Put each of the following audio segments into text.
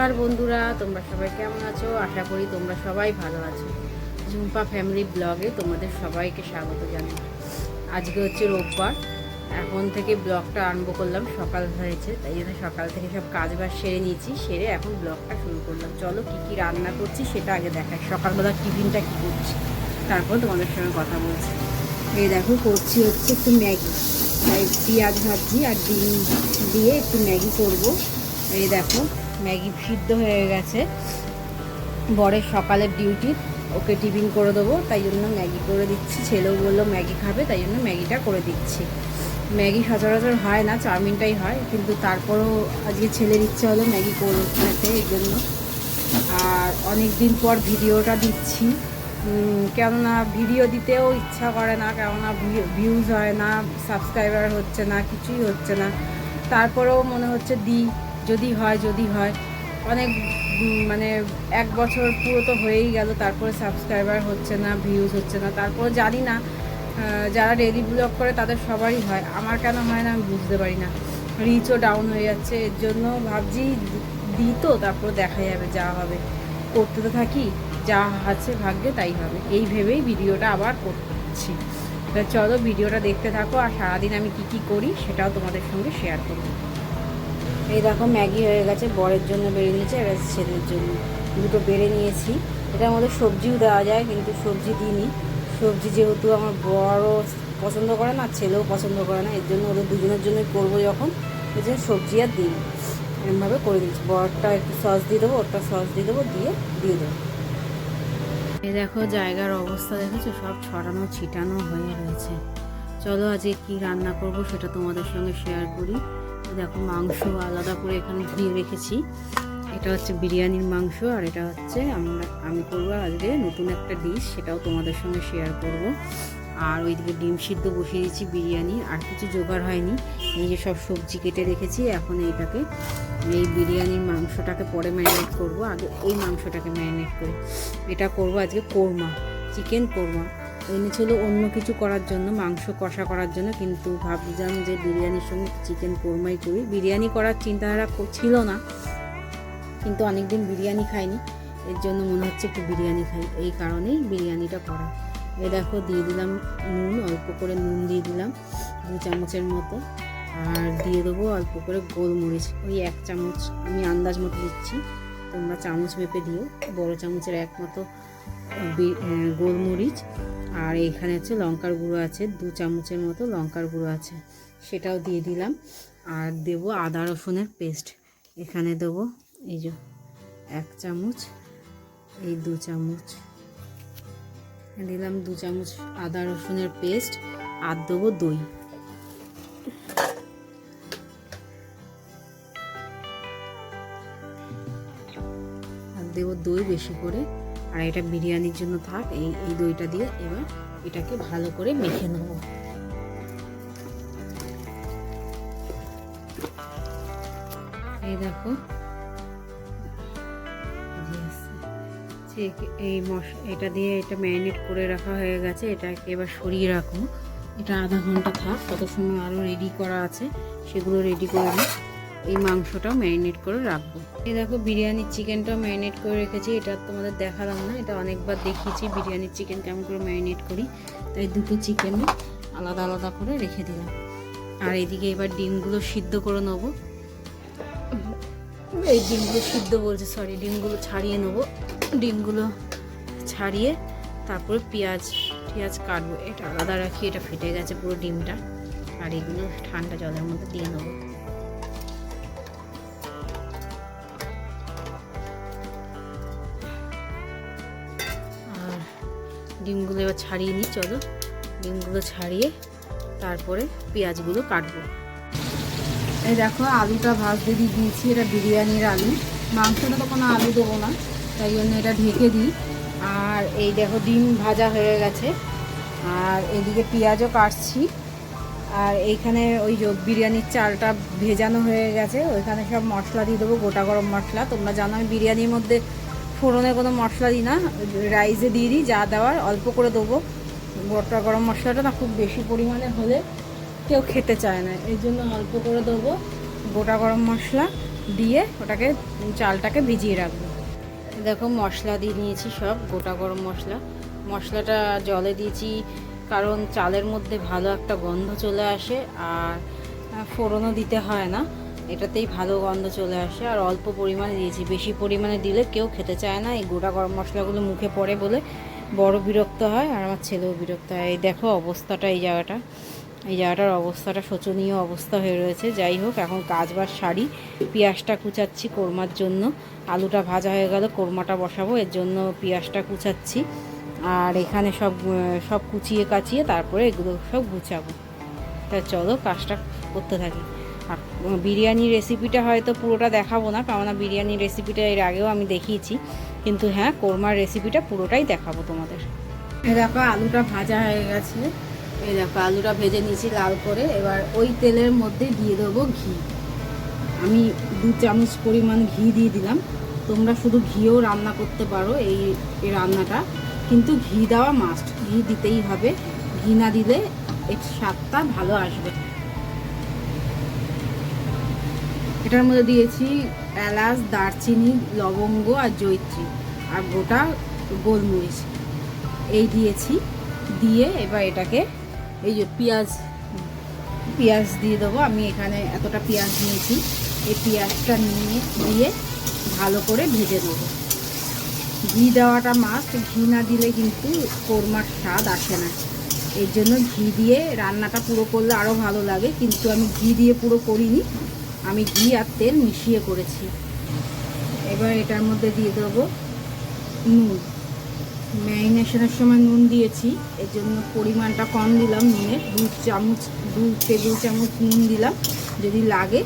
নমস্কার বন্ধুরা, তোমরা সবাই কেমন আছো? আশা করি তোমরা সবাই ভালো আছো। ঝুম্পা ফ্যামিলি ব্লগে তোমাদের সবাইকে স্বাগত জানাই। আজকে হচ্ছে রোববার। এখন থেকে ব্লগটা আরম্ভ করলাম, সকাল হয়েছে, তাই জন্য সকাল থেকে সব কাজ বাজ সেরে নিয়েছি, সেরে এখন ব্লগটা শুরু করলাম। চলো কী কী রান্না করছি সেটা আগে দেখাই। সকালবেলা টিফিনটা কী করছি, তারপর তোমাদের সঙ্গে কথা বলছি। এই দেখো, করছি হচ্ছে একটু ম্যাগি। তাই পেঁয়াজ ভাজছি আর ডিম দিয়ে একটু ম্যাগি করব। এই দেখো ম্যাগি সিদ্ধ হয়ে গেছে। বরের সকালের ডিউটি ওকে টিফিন করে দেবো, তাই জন্য ম্যাগি করে দিচ্ছি। ছেলেও বলল ম্যাগি খাবে, তাই জন্য ম্যাগিটা করে দিচ্ছি। ম্যাগি সচরাচর হয় না, চাউমিনটাই হয়, কিন্তু তারপরেও আজকে ছেলের ইচ্ছে হলো ম্যাগি করে খেতে এই জন্য। আর অনেক দিন পর ভিডিওটা দিচ্ছি। কেননা ভিডিও দিতেও ইচ্ছা করে না, কেননা ভিউজ হয় না সাবস্ক্রাইবার হচ্ছে না, কিছুই হচ্ছে না। তারপরেও মনে হচ্ছে দিই। যদি হয় যদি হয়। অনেক মানে এক বছর পুরো তো হয়েই গেল, তারপরে সাবস্ক্রাইবার হচ্ছে না ভিউজ হচ্ছে না। তারপরে জানি না যারা ডেলি ব্লগ করে তাদের সবারই হয়। আমার কেন হয় না আমি বুঝতে পারি না। রিচও ডাউন হয়ে যাচ্ছে, এর জন্য ভাবছি দিই তো, তারপর দেখা যাবে যা হবে। করতে তো থাকি, যা আছে ভাগ্যে তাই হবে। এই ভেবেই ভিডিওটা আবার করছি। তা চলো, ভিডিওটা দেখতে থাকো, আর সারাদিন আমি কি কি করি সেটাও তোমাদের সঙ্গে শেয়ার করব। এই দেখো ম্যাগি হয়ে গেছে, বরের জন্য বেড়ে নিয়েছে, এবার ছেলের জন্য। দুটো বেড়ে নিয়েছি। এটার মধ্যে সবজিও দেওয়া যায়, কিন্তু সবজি দিইনি। সবজি যেহেতু আমার বড়ও পছন্দ করে না, ছেলেও পছন্দ করে না, এর জন্য ওদের দুজনের জন্যই করব যখন। এই জন্য সবজি আর দিই এরমভাবে করে দিচ্ছি বরটা একটু সস দিয়ে দেবো, ওরটা সস দিয়ে দেবো, দিয়ে দিয়ে দেবো। এই দেখো জায়গার অবস্থা দেখেছ? সব ছড়ানো, ছিটানো হয়ে রয়েছে। চলো আজকে কি রান্না করব সেটা তোমাদের সঙ্গে শেয়ার করি। দেখো মাংস আলাদা করে এখানে ধুয়ে রেখেছি। এটা হচ্ছে বিরিয়ানির মাংস আর এটা হচ্ছে আমরা, আমি করব আজকে নতুন একটা ডিশ সেটাও তোমাদের সঙ্গে শেয়ার করব। আর ওইদিকে ডিম সিদ্ধ বসিয়ে দিয়েছি বিরিয়ানি, আর কিছু জোগাড় হয়নি। এই যে সব সবজি কেটে রেখেছি, এখন এইটাকে, এই বিরিয়ানির মাংসটাকে পরে ম্যারিনেট করব। আগে এই মাংসটাকে ম্যারিনেট করি। এটা করব আজকে কোরমা, চিকেন কোরমা। এনেছিল অন্য কিছু করার জন্য, মাংস কষা করার জন্য, কিন্তু ভাবছিলাম যে বিরিয়ানির সঙ্গে চিকেন কোরমাই করি। বিরিয়ানি করার চিন্তাধারা ছিল না, কিন্তু অনেকদিন বিরিয়ানি খাইনি। এর জন্য মনে হচ্ছে একটু বিরিয়ানি খাই। এই কারণেই বিরিয়ানিটা করা। এ দেখো, দিয়ে দিলাম নুন, অল্প করে নুন দিয়ে দিলাম দু চামচের মতো। আর দিয়ে দেবো অল্প করে গোলমরিচ। ওই এক চামচ আমি আন্দাজ মতো দিচ্ছি। তোমরা চামচ মেপে দিও। বড় চামচের এক মতো গোলমরিচ, আর এখানে হচ্ছে লঙ্কার গুঁড়ো আছে, দু চামচের মতো লঙ্কার গুঁড়ো আছে, সেটাও দিয়ে দিলাম। আর দেবো আদা রসুনের পেস্ট, এখানে দেবো এই যে এক চামচ, এই দু চামচ। দিলাম দু চামচ আদা রসুনের পেস্ট, আর দেবো দই। আর দেবো দই বেশি করে। আর এটা বিরিয়ানির জন্য থাক, এই এই দইটা দিয়ে এবার এটাকে ভালো করে মেখে নেব। এই দেখো। এই মশ, এটা দিয়ে এটা ম্যারিনেট করে রাখা হয়ে গেছে, এটাকে এবার সরিয়ে রাখব এটা আধা ঘণ্টা থাক, কত সময় আরও রেডি করা আছে, সেগুলো রেডি করে নিই। এই মাংসটাও ম্যারিনেট করে রাখব। এই দেখো, বিরিয়ানির চিকেনটাও ম্যারিনেট করে রেখেছি। এটা তোমাদের দেখালাম না, এটা অনেকবার দেখিয়েছি, বিরিয়ানির চিকেন কেমন করে ম্যারিনেট করি। তাই দুটো চিকেন আলাদা আলাদা করে রেখে দিলাম। আর এদিকে এবার ডিমগুলো সিদ্ধ করে নেব। এই ডিমগুলো সিদ্ধ বলছে সরি ডিমগুলো ছাড়িয়ে নেব। ডিমগুলো ছাড়িয়ে তারপরে পেঁয়াজ পেঁয়াজ কাটবো। এটা আলাদা রাখি, এটা ফেটে গেছে পুরো ডিমটা। আর এগুলো ঠান্ডা জলের মধ্যে দিয়ে নেব। ডিমগুলো এবার ছাড়িয়ে নিই, চলো। ডিমগুলো ছাড়িয়ে তারপরে পেঁয়াজগুলো কাটবো। এই দেখো, আলুটা ভাজতে দিয়ে দিয়েছি, এটা বিরিয়ানির আলু। মাংসটা তো কোনো আলু দেবো না, তাই জন্য এটা ঢেকে দিই। আর এই দেখো, ডিম ভাজা হয়ে গেছে। আর এদিকে পেঁয়াজও কাটছি। আর এইখানে ওই বিরিয়ানির চালটা ভেজানো হয়ে গেছে, ওইখানে সব মশলা দিয়ে দেবো, গোটা গরম মশলা। তোমরা জানো আমি বিরিয়ানির মধ্যে ফোড়নে কোনো মশলা দিই না, রাইসে দিয়ে দিই, যা দেওয়ার অল্প করে দেবো। গোটা গরম মশলাটা না খুব বেশি পরিমাণে হলে কেউ খেতে চায় না, এই জন্য অল্প করে দেবো গোটা গরম মশলা দিয়ে ওটাকে চালটাকে ভিজিয়ে রাখব। দেখো মশলা দিয়ে নিয়েছি সব, গোটা গরম মশলা। মশলাটা জলে দিয়েছি, কারণ চালের মধ্যে ভালো একটা গন্ধ চলে আসে, আর ফোড়নও দিতে হয় না। এটাতেই ভালো গন্ধ চলে আসে, আর অল্প পরিমাণে দিয়েছি। বেশি পরিমাণে দিলে কেউ খেতে চায় না, এই গোটা গরম মশলাগুলো মুখে পড়ে বলে বড় বিরক্ত হয়, আর আমার ছেলেও বিরক্ত হয়। এই দেখো অবস্থাটা এই জায়গাটা। এই জায়গাটার অবস্থাটা শোচনীয় অবস্থা হয়ে রয়েছে। যাই হোক, এখন কাজ বাজ সারি, পেঁয়াজটা কুচাচ্ছি কোরমার জন্য। আলুটা ভাজা হয়ে গেল, কোরমাটা বসাবো, এর জন্য পেঁয়াজটা কুচাচ্ছি। আর এখানে সব সব কুচিয়ে কাচিয়ে তারপরে এগুলো সব গুছাবো। তা চলো, কাজটা করতে থাকি। আর বিরিয়ানির রেসিপিটা হয়তো পুরোটা দেখাবো না কেননা বিরিয়ানির রেসিপিটা এর আগেও আমি দেখিয়েছি। কিন্তু হ্যাঁ কোরমার রেসিপিটা পুরোটাই দেখাবো তোমাদের। এই দেখো, আলুটা ভাজা হয়ে গেছে। এই দেখো, আলুটা ভেজে নিয়েছি লাল করে। এবার ওই তেলের মধ্যে দিয়ে দেবো ঘি। আমি দু চামচ পরিমাণ ঘি দিয়ে দিলাম। তোমরা শুধু ঘিও রান্না করতে পারো এই রান্নাটা। কিন্তু ঘি দেওয়া মাস্ট ঘি দিতেই হবে। ঘি না দিলে এর স্বাদটা ভালো আসবে এটার মধ্যে দিয়েছি এলাচ, দারচিনি, লবঙ্গ আর জৈত্রী আর গোটা গোলমরিচ। এই দিয়েছি। দিয়ে এবার এটাকে এই যে পেঁয়াজ পেঁয়াজ দিয়ে দেবো। আমি এখানে এতটা পেঁয়াজ নিয়েছি। এই পেঁয়াজটা নিয়ে, দিয়ে ভালো করে ভেজে দেবো ঘি দেওয়াটা মাস্ট ঘি না দিলে কিন্তু কোরমার স্বাদ আসে না। এর জন্য ঘি দিয়ে রান্নাটা পুরো করলে আরও ভালো লাগে। কিন্তু আমি ঘি দিয়ে পুরো করিনি। আমি ঘি আর তেল মিশিয়ে করেছি। এবার এটার মধ্যে দিয়ে দেবো নুন। ম্যারিনেশনের সময় নুন দিয়েছি এর জন্য পরিমাণটা কম দিলাম নুনের দু চামচ, দু টেবিল চামচ নুন দিলাম, যদি লাগে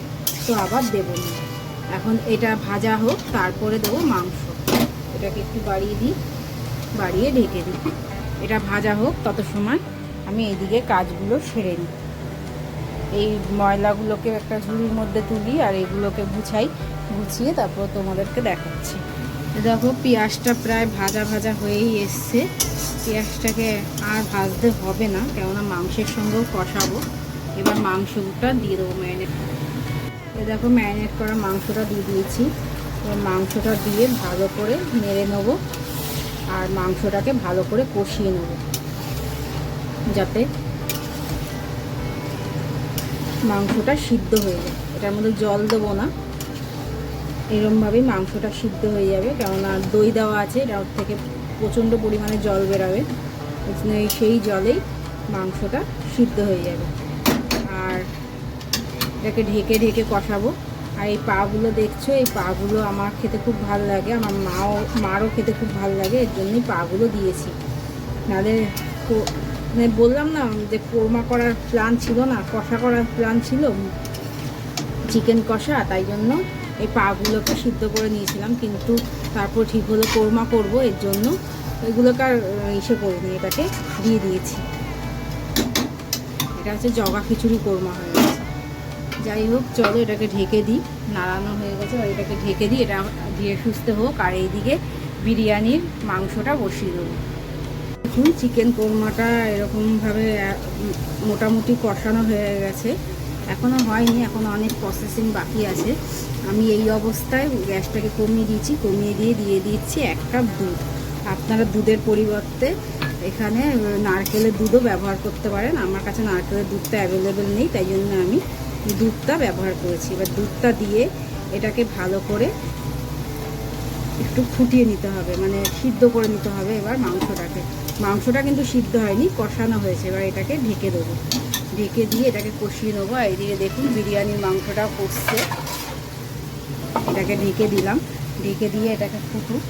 তো আবার দেবো না এখন এটা ভাজা হোক, তারপরে দেবো মাংস। এটাকে একটু বাড়িয়ে দিই, বাড়িয়ে ঢেকে দিই। এটা ভাজা হোক, তত সময় আমি এইদিকে কাজগুলো সেরে নিই। এই ময়লাগুলোকে একটা ঝুড়ির মধ্যে তুলি আর এগুলোকে গুছাই, গুছিয়ে তারপর তোমাদেরকে দেখাচ্ছি। দেখো, পেঁয়াজটা প্রায় ভাজা ভাজা হয়েই এসছে। পেঁয়াজটাকে আর ভাজতে হবে না, কেননা মাংসের সঙ্গেও কষাবো। এবার মাংসটা দিয়ে দেবো ম্যারিনেট। এ দেখো, ম্যারিনেট করা মাংসটা দিয়ে দিয়েছি। এবার মাংসটা দিয়ে ভালো করে নেড়ে নেব আর মাংসটাকে ভালো করে কষিয়ে নেব। যাতে মাংসটা সিদ্ধ হয়ে যায় এটার মধ্যে জল দেবো না। এরমভাবেই মাংসটা সিদ্ধ হয়ে যাবে। কেননা দই দেওয়া আছে এটার থেকে প্রচণ্ড পরিমাণে জল বেরাবে। সেই জলেই মাংসটা সিদ্ধ হয়ে যাবে। আর এটাকে ঢেকে ঢেকে কষাবো। আর এই পাগুলো দেখছ, এই পাগুলো আমার খেতে খুব ভালো লাগে। আমার মাও, মারও খেতে খুব ভালো লাগে, এর জন্যই পাগুলো দিয়েছি। নাহলে মানে বললাম না যে কোরমা করার প্ল্যান ছিল না, কষা করার প্ল্যান ছিল চিকেন কষা, তাই জন্য এই পাগুলোকে সিদ্ধ করে নিয়েছিলাম, কিন্তু তারপর ঠিক হলো কোরমা করব, এর জন্য এগুলোকে আর ইসে করিনি, এটাকে দিয়ে দিয়েছি। এটা হচ্ছে জগা খিচুড়ি কোরমা হয়ে গেছে। যাই হোক, চলো এটাকে ঢেকে দিই, নাড়ানো হয়ে গেছে আর এটাকে ঢেকে দিই, এটা ধীরে সুস্থ হোক, আর এইদিকে বিরিয়ানির মাংসটা বসিয়ে দেবো। দেখুন চিকেন কোরমাটা এরকমভাবে মোটামুটি কষানো হয়ে গেছে। এখনও হয়নি এখনও অনেক প্রসেসিং বাকি আছে। আমি এই অবস্থায় গ্যাসটাকে কমিয়ে দিয়েছি, কমিয়ে দিয়ে দিয়ে দিচ্ছি এক কাপ দুধ। আপনারা দুধের পরিবর্তে এখানে নারকেলের দুধও ব্যবহার করতে পারেন। আমার কাছে নারকেলের দুধটা অ্যাভেলেবেল নেই, তাই জন্য আমি দুধটা ব্যবহার করেছি। এবার দুধটা দিয়ে এটাকে ভালো করে একটু ফুটিয়ে নিতে হবে মানে সিদ্ধ করে নিতে হবে এবার মাংসটাকে। মাংসটা কিন্তু সিদ্ধ হয়নি, কষানো হয়েছে। এবার এটাকে ঢেকে দেবো। ঢেকে দিয়ে এটাকে কষিয়ে নেব। আর এইদিকে দেখুন, বিরিয়ানির মাংসটাও কষছে। এটাকে ঢেকে দিলাম। ঢেকে দিয়ে এটাকে ফুটুক।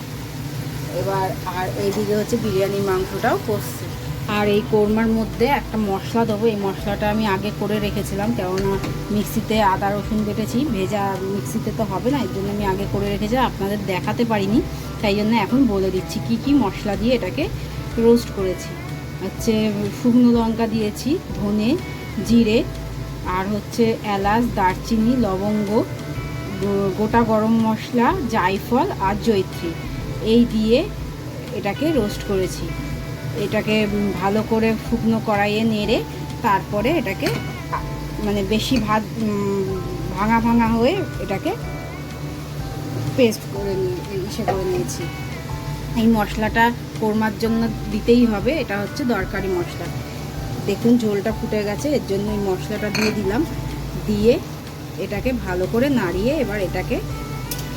এবার আর এইদিকে হচ্ছে বিরিয়ানির মাংসটাও কষছে। আর এই কোরমার মধ্যে একটা মশলা দেবো। এই মশলাটা আমি আগে করে রেখেছিলাম, কেননা মিক্সিতে আদা, রসুন বেটেছি। ভেজা মিক্সিতে তো হবে না এর জন্য আমি আগে করে রেখেছি আপনাদের দেখাতে পারিনি তাই জন্য এখন বলে দিচ্ছি, কি কি মশলা দিয়ে এটাকে রোস্ট করেছি। হচ্ছে শুকনো লঙ্কা দিয়েছি, ধনে, জিরে, আর হচ্ছে এলাচ, দারচিনি, লবঙ্গ গোটা গরম মশলা, জায়ফল আর জৈত্রী এই দিয়ে এটাকে রোস্ট করেছি। এটাকে ভালো করে শুকনো কড়াইয়ে নেড়ে তারপরে এটাকে মানে বেশি ভাত ভাঙা ভাঙা হয়ে এটাকে পেস্ট করে নিয়ে ইসে করে নিয়েছি। এই মশলাটা কোরমার জন্য দিতেই হবে, এটা হচ্ছে দরকারি মশলা। দেখুন ঝোলটা ফুটে গেছে, এর জন্য এই মশলাটা দিয়ে দিলাম। দিয়ে এটাকে ভালো করে নাড়িয়ে এবার এটাকে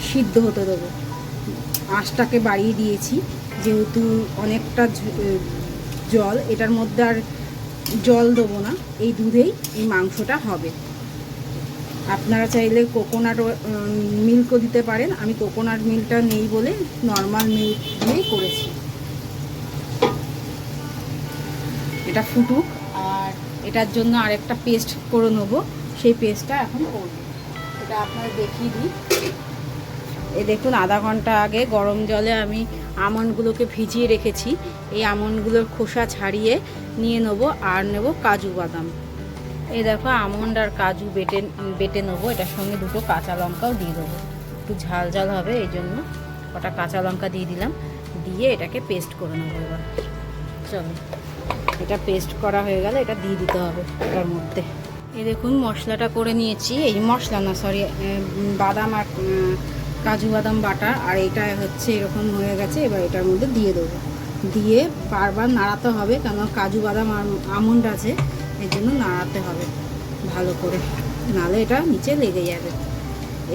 সিদ্ধ হতে দেবো। আঁশটাকে বাড়িয়ে দিয়েছি, যেহেতু অনেকটা জল, এটার মধ্যে আর জল দেবো না, এই দুধেই এই মাংসটা হবে। আপনারা চাইলে কোকোনাট মিল্কও দিতে পারেন। আমি কোকোনাট মিল্কটা নেই বলে নর্মাল মিল্ক দিয়েই করেছি। এটা ফুটুক, আর এটার জন্য আরেকটা পেস্ট করে নেব। সেই পেস্টটা এখন করব। এটা আপনারা দেখিয়ে দিই। এ দেখুন, আধা ঘণ্টা আগে গরম জলে আমি আমন্ডগুলোকে ভিজিয়ে রেখেছি। এই আমন্ডগুলোর খোসা ছাড়িয়ে নিয়ে নেব আর নেব কাজু বাদাম। এই দেখো আমন্ড আর কাজু বেটে বেটে নেব। এটার সঙ্গে দুটো কাঁচা লঙ্কাও দিয়ে দেবো। একটু ঝাল ঝাল হবে, এই জন্য কটা কাঁচা লঙ্কা দিয়ে দিলাম। দিয়ে এটাকে পেস্ট করে নেব এবার। চলো, এটা পেস্ট করা হয়ে গেলে এটা দিয়ে দিতে হবে এটার মধ্যে। এই দেখুন, মশলাটা করে নিয়েছি। এই মশলা না সরি বাদাম আর কাজু বাদাম বাটা, আর এটা হচ্ছে এরকম হয়ে গেছে। এবার এটার মধ্যে দিয়ে দেবো। দিয়ে বারবার নাড়াতে হবে কেন কাজু বাদাম আর আমন্ড আছে। এর জন্য নাড়াতে হবে ভালো করে। নালে এটা নিচে লেগে যাবে।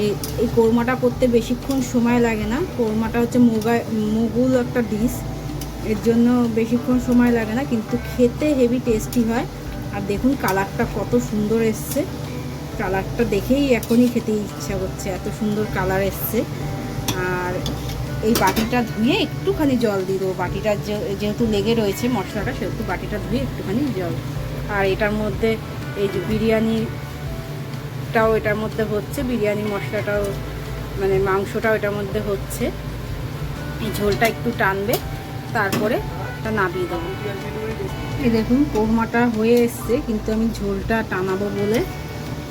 এই এই কোরমাটা করতে বেশিক্ষণ সময় লাগে না। কোরমাটা হচ্ছে মুগা, মুগুল একটা ডিশ। এর জন্য বেশিক্ষণ সময় লাগে না, কিন্তু খেতে হেভি টেস্টি হয়। আর দেখুন কালারটা কত সুন্দর এসছে। কালারটা দেখেই এখনই খেতে ইচ্ছা করছে, এত সুন্দর কালার এসছে। আর এই বাটিটা ধুয়ে একটুখানি জল দিয়ে দেবো। বাটিটা যেহেতু লেগে রয়েছে মশলাটা, সেহেতু বাটিটা ধুয়ে একটুখানি জল আর এটার মধ্যে এই যে বিরিয়ানিটাও এটার মধ্যে হচ্ছে, বিরিয়ানি মশলাটাও মানে মাংসটাও এটার মধ্যে হচ্ছে। এই ঝোলটা একটু টানবে, তারপরে এটা নামিয়ে দেবো। এই দেখুন, কোরমাটা হয়ে এসছে, কিন্তু আমি ঝোলটা টানাবো বলে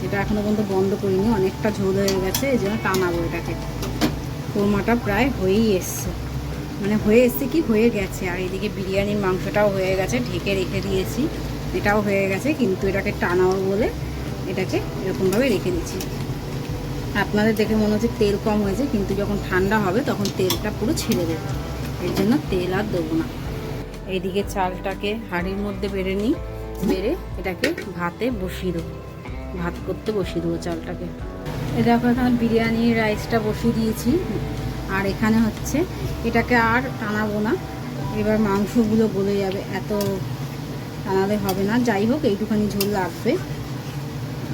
এটা এখনও পর্যন্ত বন্ধ করিনি, অনেকটা ঝোল হয়ে গেছে, এই জন্য টানাবো এটাকে। কোরমাটা প্রায় হয়েই এসছে। মানে হয়ে এসছে কি, হয়ে গেছে। আর এদিকে বিরিয়ানির মাংসটাও হয়ে গেছে, ঢেকে রেখে দিয়েছি। এটাও হয়ে গেছে, কিন্তু এটাকে টানাবো বলে এটাকে এরকমভাবে রেখে দিচ্ছি। আপনাদের দেখে মনে হচ্ছে তেল কম হয়েছে, কিন্তু যখন ঠান্ডা হবে তখন তেলটা পুরো ছেড়ে দেবে। এর জন্য তেল আর দেবো না। এইদিকে চালটাকে হাঁড়ির মধ্যে বেড়ে নিই, বেড়ে এটাকে ভাতে বসিয়ে দেবো। ভাত করতে বসিয়ে দেবো চালটাকে। এই দেখো, এখানে বিরিয়ানি, রাইসটা বসিয়ে দিয়েছি। আর এখানে হচ্ছে এটাকে আর টানাবো না। এবার মাংসগুলো গলে যাবে, এত টানালে হবে না। যাই হোক, এইটুখানি ঝোল লাগবে।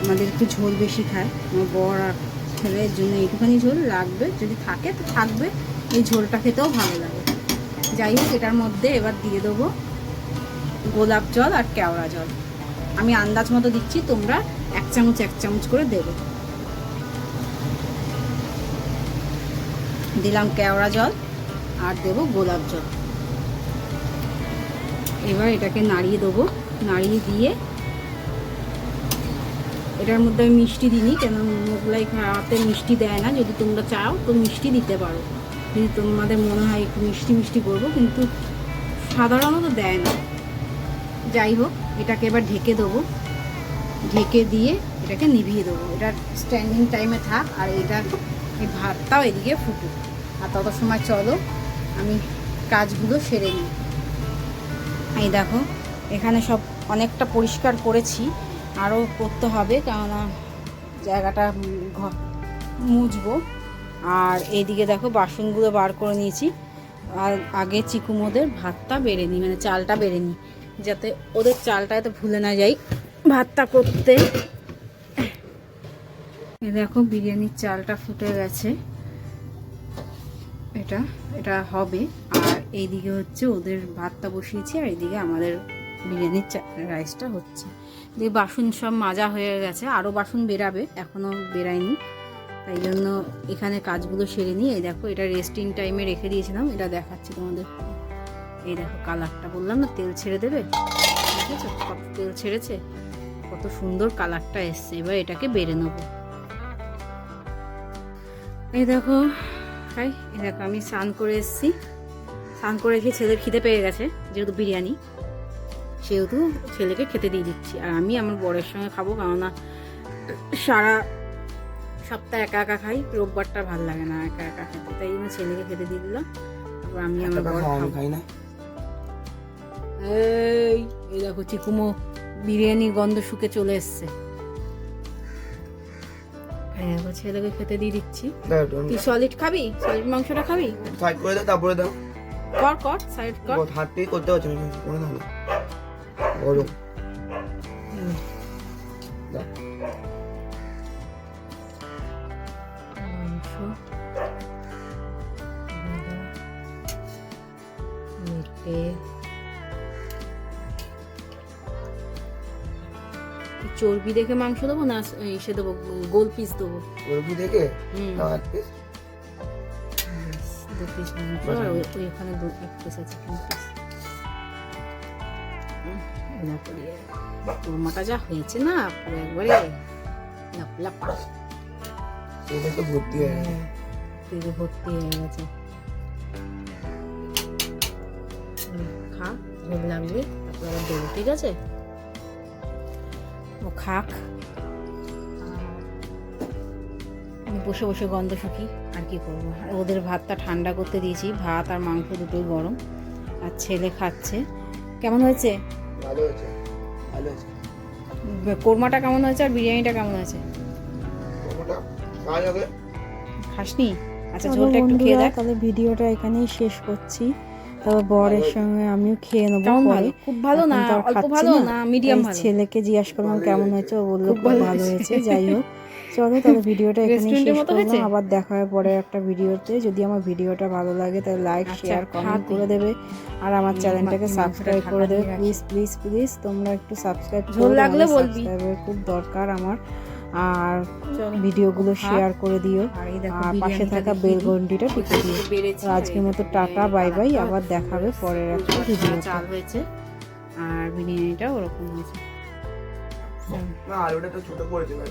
আমাদের একটু ঝোল বেশি খায়। আমার বর আর ছেলের জন্য এইটুখানি ঝোল লাগবে। যদি থাকে, তো থাকবে। এই ঝোলটা খেতেও ভালো লাগে। যাই হোক, এটার মধ্যে এবার দিয়ে দেবো গোলাপ জল আর কেওড়া জল। আমি আন্দাজ মতো দিচ্ছি, তোমরা এক চামচ এক চামচ করে দেবে। দিলাম কেওড়া জল আর দেবো গোলাপ জল। এবার এটাকে নাড়িয়ে দেবো। নাড়িয়ে দিয়ে এটার মধ্যে আমি মিষ্টি দিইনি কেন মোগলাই খাওয়াতে মিষ্টি দেয় না। যদি তোমরা চাও তো মিষ্টি দিতে পারো। যদি তোমাদের মনে হয় একটু মিষ্টি মিষ্টি করব, কিন্তু সাধারণত দেয় না। যাই হোক, এটাকে এবার ঢেকে দেবো। ঢেকে দিয়ে এটাকে নিভিয়ে দেবো। এটা স্ট্যান্ডিং টাইমে থাক, আর এটা এই ভাতটাও এদিকে ফুটুক। আর তত সময় চলো, আমি কাজগুলো সেরে নিই। এই দেখো, এখানে সব অনেকটা পরিষ্কার করেছি, আরও করতে হবে, কেননা জায়গাটা মুছবো। আর এইদিকে দেখো, বাসনগুলো বার করে নিয়েছি। আর আগে চিকুমোদের ভাতটা বেড়ে নিই মানে চালটা বেড়ে নিই, যাতে ওদের চালটা এত ভুলে না যাই। ভাতটা করতে। এই দেখো, বিরিয়ানির চালটা ফুটে গেছে। এটা এটা হবে। আর এইদিকে হচ্ছে ওদের ভাতটা বসিয়েছি আর এইদিকে আমাদের বিরিয়ানির রাইসটা হচ্ছে। দিয়ে বাসন সব মাজা হয়ে গেছে আরও বাসন বেরাবে এখনও বেরায়নি। তাই জন্য এখানে কাজগুলো সেরে নিই। এই দেখো, এটা রেস্টিং টাইমে রেখে দিয়েছিলাম, এটা দেখাচ্ছি তোমাদের। এই দেখো কালারটা বললাম না, তেল ছেড়ে দেবে? দেখেছ? কত তেল ছেড়েছে? কত সুন্দর কালারটা এসছে। এবার এটাকে বেড়ে নেব। এই দেখো হাই এই দেখো, আমি স্নান করে এসেছি। স্নান করে এসে ছেলের খিদে পেয়ে গেছে যেহেতু বিরিয়ানি। সেহেতু ছেলেকে খেতে দিয়ে দিচ্ছি। আর আমি আমার বরের সঙ্গে খাব কেননা সারা সপ্তাহে একা একা খাই রোববারটা ভালো লাগে না একা একা খেতে। তাই জন্য ছেলেকে খেতে দিয়ে দিলাম। তারপর আমি আমার বর খাই না এই এই দেখো চিকুমো বিরিয়ানির গন্ধ শুকে চলে এসছে। দেখো ছেলেকে খেতে দিয়ে দিচ্ছি। তুই সলিড খাবি? সলিড মাংসটা খাবি? করে দাও তারপরে দাও। কর কর সাইড কর। হাত দিয়ে করতে পারছি না করে দাও। না গরম চর্বি দেখে মাংস দেবো না এসে দেবো গোল পিস দেবো? মুরগি দেখে? হুম। পিস পিস মাংস আর ওই ওই এখানে দু এক পিস আছে তিন পিস কোরমাটা যা হয়েছে না পুরো একবারে তো ভর্তি হয়ে গেছে। তেলে ভর্তি হয়ে গেছে। খা লাগবে তারপর আবার দেবো ঠিক আছে? ও খাক। বসে বসে গন্ধ শুকি। আর কি করব? আর ওদের ভাতটা ঠান্ডা করতে দিয়েছি। ভাত আর মাংস দুটোই গরম। আর ছেলে খাচ্ছে। কেমন হয়েছে? ভালো হয়েছে। ভালো হয়েছে। কোরমাটা কেমন হয়েছে আর বিরিয়ানিটা কেমন হয়েছে? খাসনি? আচ্ছা ঝোলটা একটু খেয়ে দেখ। তাহলে ভিডিওটা এখানেই শেষ করছি। তবে বরের সঙ্গে আমিও খেয়ে নেব পরে। খুব ভালো না? অল্প ভালো না। মিডিয়াম ছেলেকে জিজ্ঞাসা করলাম কেমন হয়েছে। ও বলল খুব ভালো। হয়েছে। যাই হোক চলো তাহলে ভিডিওটা এখানেই রেস্টুরেন্টের শেষ করলাম। আবার দেখা হয় পরে একটা ভিডিওতে। যদি আমার ভিডিওটা ভালো লাগে তাহলে লাইক আচ্ছা, শেয়ার কমেন্ট করে দেবে। আর আমার চ্যানেলটাকে সাবস্ক্রাইব করে দেবে। প্লিজ প্লিজ প্লিজ তোমরা একটু সাবস্ক্রাইব ঝোল লাগলে বলবি। সাবস্ক্রাইবের খুব দরকার আমার। আর ভিডিওগুলো শেয়ার করে দিও। আর পাশে থাকা বেল ঘন্টিটা টিপে দিও। তো আজকের মতো টাটা বাই বাই আবার দেখাবে পরের একটা ভিডিওতে। চাল হয়েছে। আর বিরিয়ানিটা ওরকম হয়েছে। না আলুটা তো ছোট পড়েছে ভাই